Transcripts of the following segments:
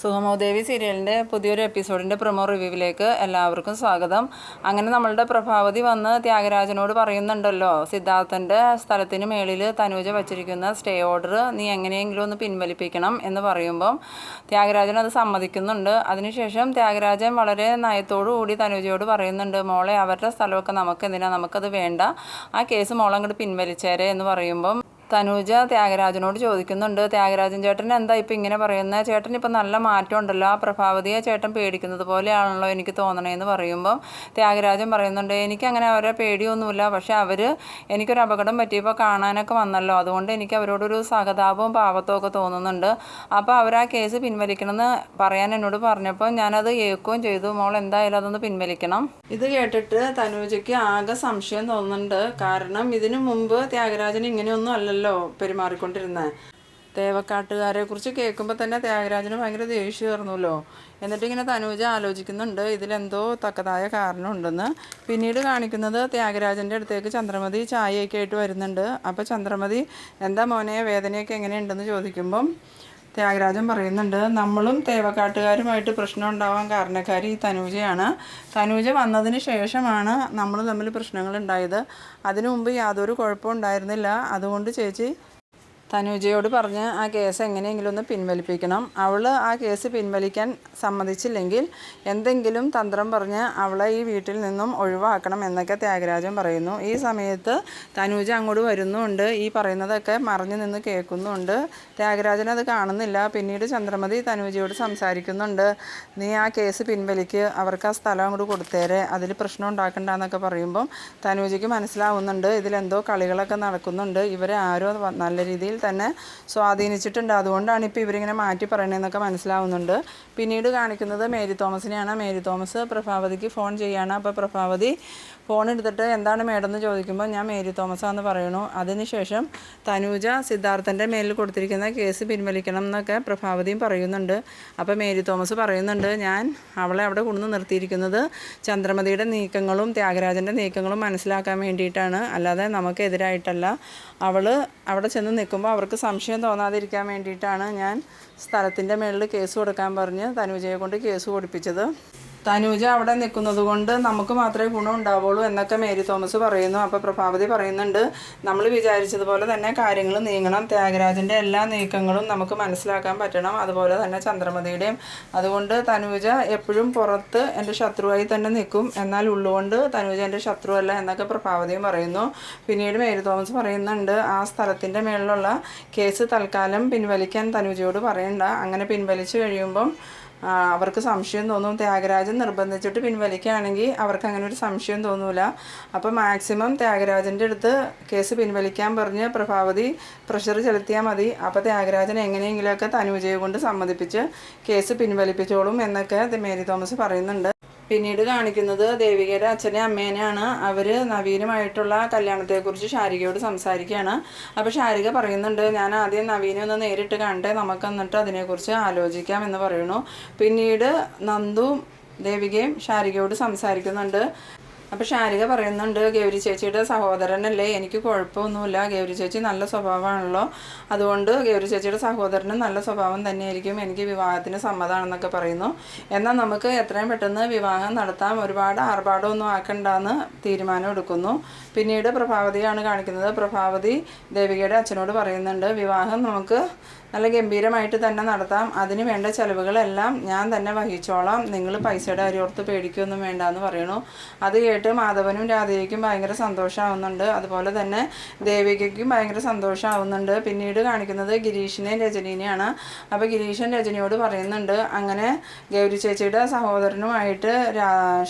സുഗമോദേവി സീരിയലിന്റെ പുതിയൊരു എപ്പിസോഡിന്റെ പ്രൊമോ റിവ്യൂവിലേക്ക് എല്ലാവർക്കും സ്വാഗതം. അങ്ങനെ നമ്മളുടെ പ്രഭാവതി വന്ന് ത്യാഗരാജനോട് പറയുന്നുണ്ടല്ലോ സിദ്ധാർത്ഥന്റെ സ്ഥലത്തിന് മേളിൽ തനുജ വച്ചിരിക്കുന്ന സ്റ്റേ ഓർഡർ നീ എങ്ങനെയെങ്കിലും ഒന്ന് പിൻവലിപ്പിക്കണം എന്ന് പറയുമ്പം ത്യാഗരാജൻ അത് സമ്മതിക്കുന്നുണ്ട്. അതിനുശേഷം ത്യാഗരാജൻ വളരെ നയത്തോടു കൂടി തനൂജയോട് പറയുന്നുണ്ട് മോളെ അവരുടെ സ്ഥലമൊക്കെ നമുക്ക് എന്തിനാ? നമുക്കത് വേണ്ട. ആ കേസ് മോളങ്ങോട്ട് പിൻവലിച്ചേരെ എന്ന് പറയുമ്പം തനൂജ ത്യാഗരാജനോട് ചോദിക്കുന്നുണ്ട് ത്യാഗരാജൻ ചേട്ടൻ എന്താ ഇപ്പം ഇങ്ങനെ പറയുന്നത് ചേട്ടൻ ഇപ്പം നല്ല മാറ്റം ഉണ്ടല്ലോ ആ പ്രഭാവതിയെ ചേട്ടൻ പേടിക്കുന്നത് പോലെയാണല്ലോ എനിക്ക് തോന്നണേന്ന് പറയുമ്പം ത്യാഗരാജൻ പറയുന്നുണ്ട് എനിക്ക് അങ്ങനെ അവരെ പേടിയൊന്നുമില്ല. പക്ഷെ അവർ എനിക്കൊരു അപകടം പറ്റിയപ്പോൾ കാണാനൊക്കെ വന്നല്ലോ. അതുകൊണ്ട് എനിക്ക് അവരോടൊരു സഹതാപവും പാവത്തവും ഒക്കെ തോന്നുന്നുണ്ട്. അപ്പോൾ അവർ ആ കേസ് പിൻവലിക്കണമെന്ന് പറയാൻ എന്നോട് പറഞ്ഞപ്പോൾ ഞാനത് ഏക്കുകയും ചെയ്തു. മോൾ എന്തായാലും അതൊന്ന് പിൻവലിക്കണം. ഇത് കേട്ടിട്ട് തനൂജയ്ക്ക് ആകെ സംശയം തോന്നുന്നുണ്ട്. കാരണം ഇതിനു മുമ്പ് ത്യാഗരാജൻ ഇങ്ങനെയൊന്നും അല്ലല്ലോ പെരുമാറിക്കൊണ്ടിരുന്നത് തേവക്കാട്ടുകാരെ കുറിച്ച് കേൾക്കുമ്പോൾ തന്നെ ത്യാഗരാജന് ഭയങ്കര ദേഷ്യം കയറുന്നല്ലോ എന്നിട്ട് ഇങ്ങനെ തനൂജ ആലോചിക്കുന്നുണ്ട് ഇതിലെന്തോ തക്കതായ കാരണമുണ്ടെന്ന്. പിന്നീട് കാണിക്കുന്നത് ത്യാഗരാജന്റെ അടുത്തേക്ക് ചന്ദ്രമതി ചായയൊക്കെ ആയിട്ട് വരുന്നുണ്ട്. അപ്പോൾ ചന്ദ്രമതി എന്താ മോനെ വേദനയൊക്കെ എങ്ങനെയുണ്ടെന്ന് ചോദിക്കുമ്പം ത്യാഗരാജൻ പറയുന്നുണ്ട് നമ്മളും തേവക്കാട്ടുകാരുമായിട്ട് പ്രശ്നം ഉണ്ടാവാൻ കാരണക്കാരി തനൂജയാണ്. തനൂജ വന്നതിന് ശേഷമാണ് നമ്മൾ തമ്മിൽ പ്രശ്നങ്ങൾ ഉണ്ടായത്. അതിനു മുമ്പ് യാതൊരു കുഴപ്പവും ഉണ്ടായിരുന്നില്ല. അതുകൊണ്ട് ചേച്ചി തനൂജയോട് പറഞ്ഞ് ആ കേസ് എങ്ങനെയെങ്കിലും ഒന്ന് പിൻവലിപ്പിക്കണം. അവൾ ആ കേസ് പിൻവലിക്കാൻ സമ്മതിച്ചില്ലെങ്കിൽ എന്തെങ്കിലും തന്ത്രം പറഞ്ഞ് അവളെ ഈ വീട്ടിൽ നിന്നും ഒഴിവാക്കണം എന്നൊക്കെ ത്യാഗരാജൻ പറയുന്നു. ഈ സമയത്ത് തനൂജ അങ്ങോട്ട് വരുന്നുണ്ട്. ഈ പറയുന്നതൊക്കെ മറിഞ്ഞു നിന്ന് കേൾക്കുന്നുണ്ട്. ത്യാഗരാജൻ അത് കാണുന്നില്ല. പിന്നീട് ചന്ദ്രമതി തനൂജയോട് സംസാരിക്കുന്നുണ്ട്. നീ ആ കേസ് പിൻവലിക്ക്. അവർക്ക് ആ സ്ഥലം അങ്ങോട്ട് കൊടുത്തേരെ. അതിൽ പ്രശ്നം ഉണ്ടാക്കണ്ട എന്നൊക്കെ പറയുമ്പം തനൂജയ്ക്ക് മനസ്സിലാവുന്നുണ്ട്. ഇതിലെന്തോ കളികളൊക്കെ നടക്കുന്നുണ്ട്. ഇവരെ ആരോ നല്ല രീതിയിൽ തന്നെ സ്വാധീനിച്ചിട്ടുണ്ട്. അതുകൊണ്ടാണ് ഇപ്പോൾ ഇവരിങ്ങനെ മാറ്റി പറയണതെന്നൊക്കെ മനസ്സിലാവുന്നുണ്ട്. പിന്നീട് കാണിക്കുന്നത് മേരി തോമസിനെയാണ്. മേരി തോമസ് പ്രഭാവതിക്ക് ഫോൺ ചെയ്യാണ്. അപ്പോൾ പ്രഭാവതി ഫോൺ എടുത്തിട്ട് എന്താണ് മേഡം എന്ന് ചോദിക്കുമ്പോൾ ഞാൻ മേരി തോമസാന്ന് പറയണു. അതിനുശേഷം തനൂജ സിദ്ധാർത്ഥന്റെ മേലിൽ കൊടുത്തിരിക്കുന്ന കേസ് പിൻവലിക്കണം എന്നൊക്കെ പ്രഭാവതിയും പറയുന്നുണ്ട്. അപ്പോൾ മേരി തോമസ് പറയുന്നുണ്ട് ഞാൻ അവളെ അവിടെ കൊണ്ടു നിർത്തിയിരിക്കുന്നത് ചന്ദ്രമതിയുടെ നീക്കങ്ങളും ത്യാഗരാജന്റെ നീക്കങ്ങളും മനസ്സിലാക്കാൻ വേണ്ടിയിട്ടാണ്. അല്ലാതെ നമുക്കെതിരായിട്ടല്ല. അവൾ അവിടെ ചെന്ന് നിൽക്കുമ്പോൾ അവർക്ക് സംശയം തോന്നാതിരിക്കാൻ വേണ്ടിയിട്ടാണ് ഞാൻ സ്ഥലത്തിന്റെ മേളിൽ കേസ് കൊടുക്കാൻ പറഞ്ഞ് തനുജയെ കൊണ്ട് കേസ് കൊടുപ്പിച്ചത്. തനൂജ അവിടെ നിൽക്കുന്നത് കൊണ്ട് നമുക്ക് മാത്രമേ ഗുണം ഉണ്ടാവുള്ളൂ എന്നൊക്കെ മേരി തോമസ് പറയുന്നു. അപ്പോൾ പ്രഭാവതി പറയുന്നുണ്ട് നമ്മൾ വിചാരിച്ചതുപോലെ തന്നെ കാര്യങ്ങൾ നീങ്ങണം. ത്യാഗരാജന്റെ എല്ലാ നീക്കങ്ങളും നമുക്ക് മനസ്സിലാക്കാൻ പറ്റണം. അതുപോലെ തന്നെ ചന്ദ്രമതിയുടെയും. അതുകൊണ്ട് തനൂജ എപ്പോഴും പുറത്ത് എന്റെ ശത്രുവായി തന്നെ നിൽക്കും. എന്നാൽ ഉള്ളുകൊണ്ട് തനൂജ എന്റെ ശത്രുവല്ല എന്നൊക്കെ പ്രഭാവതിയും പറയുന്നു. പിന്നീട് മേരി തോമസ് പറയുന്നുണ്ട് ആ സ്ഥലത്തിന്റെ മേളിലുള്ള കേസ് തൽക്കാലം പിൻവലിക്കാൻ തനൂജയോട് പറയണ്ട. അങ്ങനെ പിൻവലിച്ചു കഴിയുമ്പം അവർക്ക് സംശയം തോന്നും. ത്യാഗരാജൻ നിർബന്ധിച്ചിട്ട് പിൻവലിക്കുകയാണെങ്കിൽ അവർക്ക് അങ്ങനെ ഒരു സംശയം തോന്നൂല. അപ്പോൾ മാക്സിമം ത്യാഗരാജന്റെ അടുത്ത് കേസ് പിൻവലിക്കാൻ പറഞ്ഞ് പ്രഭാവതി പ്രഷർ ചെലുത്തിയാൽ മതി. അപ്പോൾ ത്യാഗരാജൻ എങ്ങനെയെങ്കിലുമൊക്കെ തനുജയെ കൊണ്ട് സമ്മതിപ്പിച്ച് കേസ് പിൻവലിപ്പിച്ചോളും എന്നൊക്കെ മേരി തോമസ് പറയുന്നുണ്ട്. പിന്നീട് കാണിക്കുന്നത് ദേവികയുടെ അച്ഛനെ അമ്മേനെയാണ്. അവർ നവീനുമായിട്ടുള്ള കല്യാണത്തെക്കുറിച്ച് ഷാരികയോട് സംസാരിക്കുകയാണ്. അപ്പോൾ ഷാരിക പറയുന്നുണ്ട് ഞാൻ ആദ്യം നവീനെ ഒന്ന് നേരിട്ട് കണ്ടേ നമുക്ക് എന്നിട്ട് അതിനെക്കുറിച്ച് ആലോചിക്കാം എന്ന് പറയുന്നു. പിന്നീട് നന്ദു ദേവികയും ഷാരികയോട് സംസാരിക്കുന്നുണ്ട്. അപ്പോൾ ശാരിക പറയുന്നുണ്ട് ഗൗരി ചേച്ചിയുടെ സഹോദരനല്ലേ? എനിക്ക് കുഴപ്പമൊന്നുമില്ല. ഗൗരി ചേച്ചി നല്ല സ്വഭാവമാണല്ലോ. അതുകൊണ്ട് ഗൗരി ചേച്ചിയുടെ സഹോദരനും നല്ല സ്വഭാവം തന്നെയായിരിക്കും. എനിക്ക് വിവാഹത്തിന് സമ്മതമാണെന്നൊക്കെ പറയുന്നു. എന്നാൽ നമുക്ക് എത്രയും പെട്ടെന്ന് വിവാഹം നടത്താം. ഒരുപാട് ആർഭാടമൊന്നും ആക്കണ്ടെന്ന് തീരുമാനം എടുക്കുന്നു. പിന്നീട് പ്രഭാവതിയാണ് കാണിക്കുന്നത്. പ്രഭാവതി ദേവികയുടെ അച്ഛനോട് പറയുന്നുണ്ട് വിവാഹം നമുക്ക് നല്ല ഗംഭീരമായിട്ട് തന്നെ നടത്താം. അതിന് വേണ്ട ചെലവുകളെല്ലാം ഞാൻ തന്നെ വഹിച്ചോളാം. നിങ്ങൾ പൈസയുടെ അരിയോർത്ത് പേടിക്കൊന്നും വേണ്ട എന്ന് പറയണു അത് മാധവനും രാധയ്ക്കും ഭയങ്കര സന്തോഷമാവുന്നുണ്ട് അതുപോലെ തന്നെ ദേവികയ്ക്കും ഭയങ്കര സന്തോഷമാവുന്നുണ്ട് പിന്നീട് കാണിക്കുന്നത് ഗിരീഷിനെയും രജനീനെയാണ്. അപ്പോൾ ഗിരീഷൻ രജനിയോട് പറയുന്നുണ്ട് അങ്ങനെ ഗൗരി ചേച്ചിയുടെ സഹോദരനുമായിട്ട്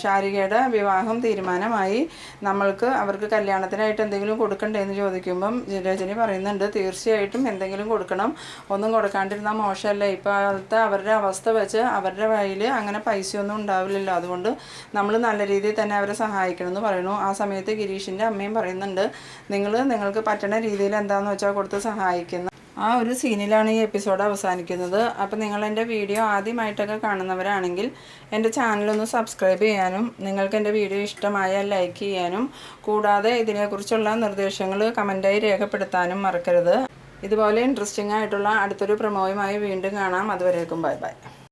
ശാരികയുടെ വിവാഹം തീരുമാനമായി. നമ്മൾക്ക് അവർക്ക് കല്യാണത്തിനായിട്ട് എന്തെങ്കിലും കൊടുക്കണ്ടേ? എന്ന് ചോദിക്കുമ്പം രജനി പറയുന്നുണ്ട് തീർച്ചയായിട്ടും എന്തെങ്കിലും കൊടുക്കണം. ഒന്നും കൊടുക്കാണ്ടിരുന്നാൽ മോശമല്ലേ? ഇപ്പോഴത്തെ അവരുടെ അവസ്ഥ വെച്ച് അവരുടെ കയ്യിൽ അങ്ങനെ പൈസയൊന്നും ഉണ്ടാവില്ലല്ലോ. അതുകൊണ്ട് നമ്മൾ നല്ല രീതിയിൽ തന്നെ അവരെ സഹായിക്കണം എന്ന് പറയുന്നു. ആ സമയത്ത് ഗിരീഷിന്റെ അമ്മയും പറയുന്നുണ്ട് നിങ്ങൾ നിങ്ങൾക്ക് പറ്റുന്ന രീതിയിൽ എന്താണെന്ന് വെച്ചാൽ കൊടുത്ത് സഹായിക്കുന്ന. ആ ഒരു സീനിലാണ് ഈ എപ്പിസോഡ് അവസാനിക്കുന്നത്. അപ്പോൾ നിങ്ങൾ എന്റെ വീഡിയോ ആദ്യമായിട്ടൊക്കെ കാണുന്നവരാണെങ്കിൽ എന്റെ ചാനലൊന്ന് സബ്സ്ക്രൈബ് ചെയ്യാനും നിങ്ങൾക്ക് എന്റെ വീഡിയോ ഇഷ്ടമായാൽ ലൈക്ക് ചെയ്യാനും കൂടാതെ ഇതിനെക്കുറിച്ചുള്ള നിർദ്ദേശങ്ങൾ കമന്റായി രേഖപ്പെടുത്താനും മറക്കരുത്. ഇതുപോലെ ഇൻട്രസ്റ്റിംഗ് ആയിട്ടുള്ള അടുത്തൊരു പ്രമോയുമായി വീണ്ടും കാണാം. അതുവരേക്കും ബൈ ബൈ.